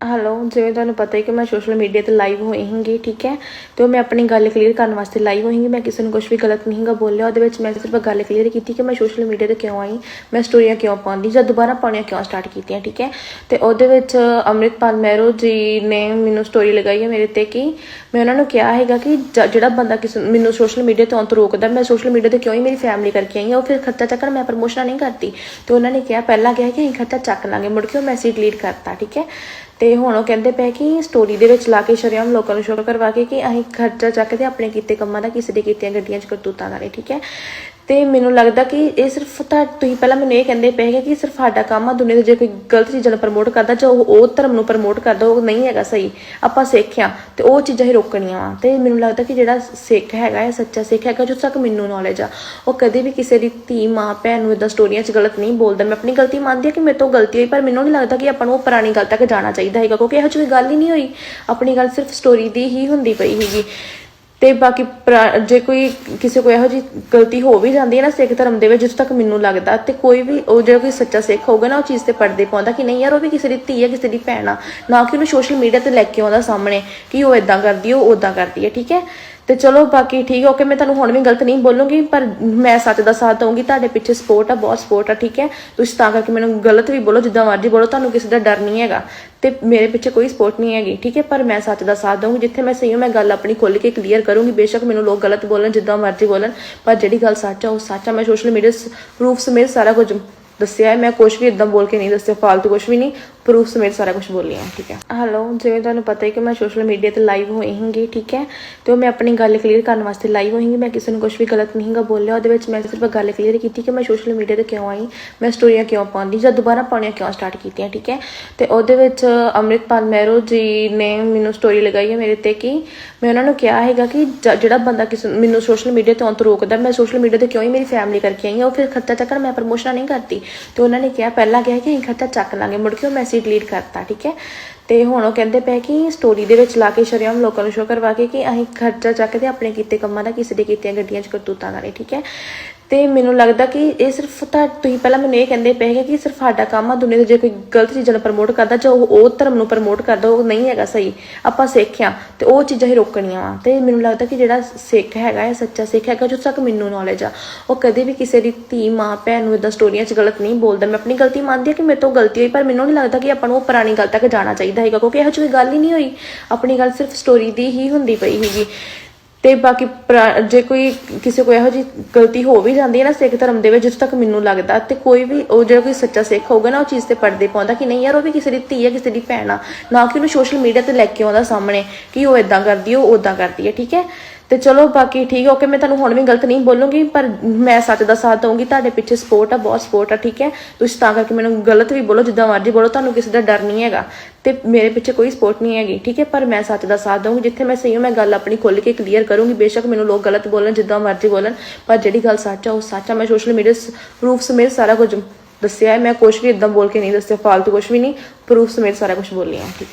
Hello ਜਿਵੇਂ ਤੁਹਾਨੂੰ ਪਤਾ ਹੈ ਕਿ ਮੈਂ ਸੋਸ਼ਲ ਮੀਡੀਆ ਤੇ ਲਾਈਵ ਹੋਈ ਹਾਂਗੀ ਠੀਕ ਹੈ? ਤੇ ਉਹ ਮੈਂ ਆਪਣੀ ਗੱਲ ਕਲੀਅਰ ਕਰਨ ਵਾਸਤੇ ਲਾਈਵ ਹੋਈ ਹਾਂਗੀ ਮੈਂ ਕਿਸੇ ਨੂੰ ਕੁਝ ਵੀ ਗਲਤ ਨਹੀਂ ਹੈਗਾ ਬੋਲਿਆ, ਉਹਦੇ ਵਿੱਚ ਮੈਂ ਸਿਰਫ ਗੱਲ ਕਲੀਅਰ ਕੀਤੀ ਕਿ ਮੈਂ ਸੋਸ਼ਲ ਮੀਡੀਆ ਤੇ ਕਿਉਂ ਆਈ, ਮੈਂ ਸਟੋਰੀਆਂ ਕਿਉਂ ਪਾਉਂਦੀ, ਜਾਂ ਦੁਬਾਰਾ ਪਾਉਣੀਆਂ ਕਿਉਂ ਸਟਾਰਟ ਕੀਤੀਆਂ, ਠੀਕ ਹੈ? ਤੇ ਉਹਦੇ ਵਿੱਚ ਅੰਮ੍ਰਿਤਪਾਲ ਮਹਿਰੋ ਜੀ ਨੇ ਮੈਨੂੰ ਸਟੋਰੀ ਲਗਾਈ ਹੈ ਮੇਰੇ ਤੇ ਕਿ ਮੈਂ ਉਹਨਾਂ ਨੂੰ ਕਿਹਾ ਹੈਗਾ ਕਿ ਜਿਹੜਾ ਬੰਦਾ ਕਿਸੇ ਮੈਨੂੰ ਸੋਸ਼ਲ ਮੀਡੀਆ ਤੋਂ ਆਉਣ ਤੋਂ ਰੋਕਦਾ, ਮੈਂ ਸੋਸ਼ਲ ਮੀਡੀਆ ਤੇ ਕਿਉਂ ਹੀ ਮੇਰੀ ਫੈਮਿਲੀ ਕਰਕੇ ਆਈ ਹਾਂ, ਉਹ ਫਿਰ ਖਰਚਾ ਚੱਕਣ ਮੈਂ ਪ੍ਰਮੋਸ਼ਨ ਨਹੀਂ ਕਰਦੀ। ਤੇ ਉਹਨਾਂ ਨੇ ਕਿਹਾ, ਪਹਿਲਾਂ ਕਿਹਾ ਕਿ ਅਸੀਂ ਖਰਚਾ ਚੱਕ ਲਾਂਗੇ, ਮੁੜ ਕੇ ਉਹ ਮੈਸੇਜ ਡਿਲੀਟ ਕਰਤਾ, ਠੀਕ ਹੈ? ਤੇ ਹੁਣ ਉਹ ਕਹਿੰਦੇ ਪਏ ਕਿ ਸਟੋਰੀ ਦੇ ਵਿੱਚ ਲਾ ਕੇ ਸ਼ਰਿਆਮ ਲੋਕਾਂ ਨੂੰ ਸ਼ੋਅ ਕਰਵਾ ਕੇ ਕਿ ਅਸੀਂ ਖਰਚਾ ਚੱਕ ਚੱਕਦੇ ਆਪਣੇ ਕੀਤੇ ਕੰਮਾਂ ਦਾ ਕਿਸੇ ਦੇ ਕੀਤੀਆਂ ਗੱਡੀਆਂ 'ਚ ਕਰਤੂਤਾਂ ਦਾ ਨਹੀਂ ਠੀਕ ਹੈ? ਤੇ ਮੈਨੂੰ ਲੱਗਦਾ ਕਿ ਇਹ ਸਿਰਫ ਤਾਂ ਤੁਸੀਂ ਪਹਿਲਾਂ ਮੈਨੂੰ ਇਹ ਕਹਿੰਦੇ ਪਏ ਹੈਗੇ ਕਿ ਸਿਰਫ ਸਾਡਾ ਕੰਮ ਆ, ਦੁਨੀਆ ਦੇ ਜੇ ਕੋਈ ਗਲਤ ਚੀਜ਼ਾਂ ਨੂੰ ਪ੍ਰਮੋਟ ਕਰਦਾ ਜਾਂ ਉਹ ਉਹ ਧਰਮ ਨੂੰ ਪ੍ਰਮੋਟ ਕਰਦਾ, ਉਹ ਨਹੀਂ ਹੈਗਾ ਸਹੀ। ਆਪਾਂ ਸਿੱਖ ਆ ਤੇ ਉਹ ਚੀਜ਼ਾਂ ਹੀ ਰੋਕਣੀਆਂ ਵਾ। ਤੇ ਮੈਨੂੰ ਲੱਗਦਾ ਕਿ ਜਿਹੜਾ ਸਿੱਖ ਹੈਗਾ ਹੈ ਸੱਚਾ ਸਿੱਖ ਹੈਗਾ, ਜੋ ਤੱਕ ਮੈਨੂੰ ਨੌਲੇਜ ਆ। ਉਹ ਕਦੇ ਵੀ ਕਿਸੇ ਦੀ ਧੀ, ਮਾਂ, ਭੈਣ ਨੂੰ ਇਦਾਂ ਸਟੋਰੀਆਂ 'ਚ ਗਲਤ ਨਹੀਂ ਬੋਲਦਾ। ਮੈਂ ਆਪਣੀ ਗਲਤੀ ਮੰਨਦੀ ਆ ਕਿ ਮੇਰੇ ਤੋਂ ਗਲਤੀ ਹੋਈ, ਪਰ ਮੈਨੂੰ ਨਹੀਂ ਲੱਗਦਾ ਕਿ ਆਪਾਂ ਨੂੰ ਉਹ ਪੁਰਾਣੀ ਗੱਲ ਤੱਕ ਜਾਣਾ ਚਾਹੀਦਾ ਹੈਗਾ, ਕਿਉਂਕਿ ਇਹੋ ਜਿਹੀ ਕੋਈ ਗੱਲ ਹੀ ਨਹੀਂ ਹੋਈ। ਆਪਣੀ ਗੱਲ ਸਿਰਫ ਸਟੋਰੀ ਦੀ ਹੀ ਹੁੰਦੀ ਪਈ ਹੈਗੀ ਤੇ ਬਾਕੀ ਪੁਰਾ- ਜੇ ਕੋਈ ਕਿਸੇ ਕੋਈ ਇਹੋ ਜੀ ਗਲਤੀ ਹੋ ਵੀ ਜਾਂਦੀ ਹੈ ਨਾ ਸਿੱਖ ਧਰਮ ਦੇ ਵਿੱਚ, ਜਿੱਥੋਂ ਤੱਕ ਮੈਨੂੰ ਲੱਗਦਾ, ਤੇ ਕੋਈ ਵੀ ਉਹ ਜਿਹੜਾ ਕੋਈ ਸੱਚਾ ਸਿੱਖ ਹੋਊਗਾ ਨਾ, ਉਹ ਚੀਜ਼ ਤੇ ਪਰਦੇ ਪਾਉਂਦਾ ਕਿ ਨਹੀਂ ਯਾਰ, ਉਹ ਵੀ ਕਿਸੇ ਦੀ ਧੀ ਹੈ, ਕਿਸੇ ਦੀ ਭੈਣ ਆ। ਨਾ ਕਿ ਉਹਨੂੰ ਸੋਸ਼ਲ ਮੀਡੀਆ ਤੇ ਲੈ ਕੇ ਆਉਂਦਾ ਸਾਹਮਣੇ ਕਿ ਉਹ ਇਦਾਂ ਕਰਦੀ ਹੈ, ਉਹ ਉਦਾਂ ਕਰਦੀ ਹੈ, ਠੀਕ ਹੈ? ਤੇ ਚਲੋ ਬਾਕੀ ਠੀਕ ਹੈ ਓਕੇ ਮੈਂ ਤੁਹਾਨੂੰ ਹੁਣ ਵੀ ਗਲਤ ਨਹੀਂ ਬੋਲੂੰਗੀ, ਪਰ ਮੈਂ ਸੱਚ ਦਾ ਸਾਥ ਦਊਂਗੀ, ਤੁਹਾਡੇ ਪਿੱਛੇ ਸਪੋਰਟ ਆ, ਬਹੁਤ ਸਪੋਰਟ ਆ, ਠੀਕ ਹੈ? ਤੁਸੀਂ ਤਾਂ ਕਰਕੇ ਮੈਨੂੰ ਗਲਤ ਵੀ ਬੋਲੋ, ਜਿੱਦਾਂ ਮਰਜ਼ੀ ਬੋਲੋ, ਤੁਹਾਨੂੰ ਕਿਸੇ ਦਾ ਡਰ ਨਹੀਂ ਹੈਗਾ ਤੇ ਮੇਰੇ ਪਿੱਛੇ ਕੋਈ ਸਪੋਰਟ ਨਹੀਂ ਹੈਗੀ, ਠੀਕ ਹੈ? ਪਰ ਮੈਂ ਸੱਚ ਦਾ ਸਾਥ ਦਊਂਗੀ, ਜਿੱਥੇ ਮੈਂ ਸਹੀ ਹਾਂ, ਮੈਂ ਗੱਲ ਆਪਣੀ ਖੋਲ੍ਹ ਕੇ ਕਲੀਅਰ ਕਰੂੰਗੀ, ਬੇਸ਼ੱਕ ਮੈਨੂੰ ਲੋਕ ਗਲਤ ਬੋਲਣ, ਜਿੱਦਾਂ ਮਰਜ਼ੀ ਬੋਲਣ, ਪਰ ਜਿਹੜੀ ਗੱਲ ਸੱਚ ਆ, ਉਹ ਸੱਚ ਆ, ਮੈਂ ਸੋਸ਼ਲ ਮੀਡੀਆ ਪ੍ਰੂਫ ਸਮੇਤ ਸਾਰਾ ਕੁਝ ਦੱਸਿਆ ਮੈਂ ਕੁਝ ਵੀ ਇਦਾਂ ਬੋਲ ਕੇ ਨਹੀਂ ਦੱਸਿਆ, ਫਾਲਤੂ ਕੁਝ ਵੀ ਨਹੀਂ। ਪ੍ਰੂਫ ਸਮੇਤ ਸਾਰਾ ਕੁਝ ਬੋਲਿਆ ਠੀਕ ਹੈ। ਹੈਲੋ ਜਿਵੇਂ ਤੁਹਾਨੂੰ ਪਤਾ ਹੈ ਕਿ ਮੈਂ ਸੋਸ਼ਲ ਮੀਡੀਆ ਤੇ ਲਾਈਵ ਹੋਈ ਹਾਂਗੀ ਠੀਕ ਹੈ। ਤੇ ਉਹ ਮੈਂ ਆਪਣੀ ਗੱਲ ਕਲੀਅਰ ਕਰਨ ਵਾਸਤੇ ਲਾਈਵ ਹੋਈ ਮੈਂ ਕਿਸੇ ਨੂੰ ਕੁਝ ਵੀ ਗਲਤ ਨਹੀਂ ਹੈਗਾ ਬੋਲਿਆ। ਉਹਦੇ ਵਿੱਚ ਮੈਂ ਸਿਰਫ ਗੱਲ ਕਲੀਅਰ ਕੀਤੀ ਕਿ ਮੈਂ ਸੋਸ਼ਲ ਮੀਡੀਆ ਤੇ ਕਿਉਂ ਆਈ, ਮੈਂ ਸਟੋਰੀਆਂ ਕਿਉਂ ਪਾਉਂਦੀ, ਜਾਂ ਦੁਬਾਰਾ ਪਾਉਣੀਆਂ ਕਿਉਂ ਸਟਾਰਟ ਕੀਤੀਆਂ, ਠੀਕ ਹੈ। ਤੇ ਉਹਦੇ ਵਿੱਚ ਅੰਮ੍ਰਿਤਪਾਲ ਮਹਿਰੋ ਜੀ ਨੇ ਮੈਨੂੰ ਸਟੋਰੀ ਲਗਾਈ ਹੈ ਮੇਰੇ ਤੇ ਕਿ ਮੈਂ ਉਹਨਾਂ ਨੂੰ ਕਿਹਾ ਹੈਗਾ ਕਿ ਜਿਹੜਾ ਬੰਦਾ ਕਿਸੇ, ਮੈਨੂੰ ਸੋਸ਼ਲ ਮੀਡੀਆ ਤੋਂ ਆਉਣ ਤੋਂ ਰੋਕਦਾ, ਮੈਂ ਸੋਸ਼ਲ ਮੀਡੀਆ ਤੇ ਕਿਉਂ ਹੀ ਮੇਰੀ ਫੈਮਿਲੀ ਕਰਕੇ ਆਈ ਹਾਂ, ਉਹ ਫਿਰ ਖਰਚਾ ਚੱਕਰ ਮੈਂ ਪ੍ਰਮੋਸ਼ਨ ਨਹੀਂ ਕਰਦੀ। ਤੇ ਉਹਨਾਂ ਨੇ ਕਿਹਾ, ਪਹਿਲਾਂ ਕਿਹਾ ਕਿ ਅਸੀਂ ਖਰਚਾ ਚੱਕ ਲਾਂਗੇ, ਮੁੜ ਕੇ ਉਹ ਮੈਸੇਜ ਡਿਲੀਟ ਕਰਤਾ, ਠੀਕ ਹੈ? ਤੇ ਹੁਣ ਉਹ ਕਹਿੰਦੇ ਪਏ ਕਿ ਸਟੋਰੀ ਦੇ ਵਿੱਚ ਲਾ ਕੇ ਸ਼ਰਿਆਮ ਲੋਕਾਂ ਨੂੰ ਸ਼ੋਅ ਕਰਵਾ ਕੇ ਕਿ ਅਸੀਂ ਖਰਚਾ ਚੱਕਦੇ ਆਪਣੇ ਕੀਤੇ ਕੰਮਾਂ ਦਾ, ਕਿਸੇ ਦੇ ਕੀਤੀਆਂ ਗੱਡੀਆਂ 'ਚ ਕਰਤੂਤਾਂ ਦਾ ਨਹੀਂ ਠੀਕ ਹੈ? ਤੇ ਮੈਨੂੰ ਲੱਗਦਾ ਕਿ ਇਹ ਸਿਰਫ ਤਾਂ ਤੁਸੀਂ ਪਹਿਲਾਂ ਮੈਨੂੰ ਇਹ ਕਹਿੰਦੇ ਪਏ ਹੈਗੇ ਕਿ ਸਿਰਫ ਸਾਡਾ ਕੰਮ ਆ, ਦੁਨੀਆ ਦੇ ਜੇ ਕੋਈ ਗਲਤ ਚੀਜ਼ਾਂ ਨੂੰ ਪ੍ਰਮੋਟ ਕਰਦਾ ਜਾਂ ਉਹ ਉਹ ਧਰਮ ਨੂੰ ਪ੍ਰਮੋਟ ਕਰਦਾ, ਉਹ ਨਹੀਂ ਹੈਗਾ ਸਹੀ। ਆਪਾਂ ਸਿੱਖ ਆ ਤੇ ਉਹ ਚੀਜ਼ਾਂ ਹੀ ਰੋਕਣੀਆਂ ਵਾ। ਤੇ ਮੈਨੂੰ ਲੱਗਦਾ ਕਿ ਜਿਹੜਾ ਸਿੱਖ ਹੈਗਾ ਇਹ ਸੱਚਾ ਸਿੱਖ ਹੈਗਾ, ਜੋ ਤੱਕ ਮੈਨੂੰ ਨੌਲੇਜ ਆ, ਉਹ ਕਦੇ ਵੀ ਕਿਸੇ ਦੀ ਧੀ, ਮਾਂ, ਭੈਣ ਨੂੰ ਇਦਾਂ ਸਟੋਰੀਆਂ 'ਚ ਗਲਤ ਨਹੀਂ ਬੋਲਦਾ। ਮੈਂ ਆਪਣੀ ਗਲਤੀ ਮੰਨਦੀ ਆ ਕਿ ਮੇਰੇ ਤੋਂ ਗਲਤੀ ਹੋਈ, ਪਰ ਮੈਨੂੰ ਨਹੀਂ ਲੱਗਦਾ ਕਿ ਆਪਾਂ ਨੂੰ ਉਹ ਪੁਰਾਣੀ ਗੱਲ ਤੱਕ ਜਾਣਾ ਚਾਹੀਦਾ ਹੈਗਾ, ਕਿਉਂਕਿ ਇਹੋ ਜਿਹੀ ਕੋਈ ਗੱਲ ਹੀ ਨਹੀਂ ਹੋਈ। ਆਪਣੀ ਗੱਲ ਸਿਰਫ ਸਟੋਰੀ ਦੀ ਹੀ ਹੁੰਦੀ ਪਈ ਹੈਗੀ। ਤੇ ਬਾਕੀ ਪੁਰਾ- ਜੇ ਕੋਈ ਕਿਸੇ ਕੋਈ ਇਹੋ ਜੀ ਗਲਤੀ ਹੋ ਵੀ ਜਾਂਦੀ ਹੈ ਨਾ ਸਿੱਖ ਧਰਮ ਦੇ ਵਿੱਚ, ਜਿੱਥੋਂ ਤੱਕ ਮੈਨੂੰ ਲੱਗਦਾ, ਤੇ ਕੋਈ ਵੀ ਉਹ ਜਿਹੜਾ ਕੋਈ ਸੱਚਾ ਸਿੱਖ ਹੋਊਗਾ ਨਾ, ਉਹ ਚੀਜ਼ ਤੇ ਪਰਦੇ ਪਾਉਂਦਾ ਕਿ ਨਹੀਂ ਯਾਰ, ਉਹ ਵੀ ਕਿਸੇ ਦੀ ਧੀ ਹੈ, ਕਿਸੇ ਦੀ ਭੈਣ ਆ। ਨਾ ਕਿ ਉਹਨੂੰ ਸੋਸ਼ਲ ਮੀਡੀਆ ਤੇ ਲੈ ਕੇ ਆਉਂਦਾ ਸਾਹਮਣੇ ਕਿ ਉਹ ਇਦਾਂ ਕਰਦੀ ਹੈ, ਉਹ ਉਦਾਂ ਕਰਦੀ ਹੈ, ਠੀਕ ਹੈ? ਤੇ ਚਲੋ ਬਾਕੀ ਠੀਕ ਹੈ ਓਕੇ ਮੈਂ ਤੁਹਾਨੂੰ ਹੁਣ ਵੀ ਗਲਤ ਨਹੀਂ ਬੋਲੂੰਗੀ, ਪਰ ਮੈਂ ਸੱਚ ਦਾ ਸਾਥ ਦਊਂਗੀ, ਤੁਹਾਡੇ ਪਿੱਛੇ ਸਪੋਰਟ ਆ, ਬਹੁਤ ਸਪੋਰਟ ਆ, ਠੀਕ ਹੈ? ਤੁਸੀਂ ਤਾਂ ਕਰਕੇ ਮੈਨੂੰ ਗਲਤ ਵੀ ਬੋਲੋ, ਜਿੱਦਾਂ ਮਰਜ਼ੀ ਬੋਲੋ, ਤੁਹਾਨੂੰ ਕਿਸੇ ਦਾ ਡਰ ਨਹੀਂ ਹੈਗਾ, ਤੇ ਮੇਰੇ ਪਿੱਛੇ ਕੋਈ ਸਪੋਰਟ ਨਹੀਂ ਹੈਗੀ, ਠੀਕ ਹੈ? ਪਰ ਮੈਂ ਸੱਚ ਦਾ ਸਾਥ ਦਊਂਗੀ, ਜਿੱਥੇ ਮੈਂ ਸਹੀ ਹਾਂ, ਮੈਂ ਗੱਲ ਆਪਣੀ ਖੁੱਲ ਕੇ ਕਲੀਅਰ ਕਰੂੰਗੀ, ਬੇਸ਼ੱਕ ਮੈਨੂੰ ਲੋਕ ਗਲਤ ਬੋਲਣ, ਜਿੱਦਾਂ ਮਰਜ਼ੀ ਬੋਲਣ, ਪਰ ਜਿਹੜੀ ਗੱਲ ਸੱਚ ਆ, ਉਹ ਸੱਚ ਆ, ਮੈਂ ਸੋਸ਼ਲ ਮੀਡੀਆ ਪ੍ਰੂਫ ਸਮੇਤ ਸਾਰਾ ਕੁਝ ਦੱਸਿਆ ਹੈ, ਮੈਂ ਕੁਝ ਵੀ ਇਦਾਂ ਬੋਲ ਕੇ ਨਹੀਂ ਦੱਸਿਆ, ਫਾਲਤੂ ਕੁਝ ਵੀ ਨਹੀਂ ਪ੍ਰੂਫ ਸਮੇਤ ਸਾਰਾ ਕੁਝ ਬੋਲੀ ਹਾਂ ਠੀਕ ਹੈ?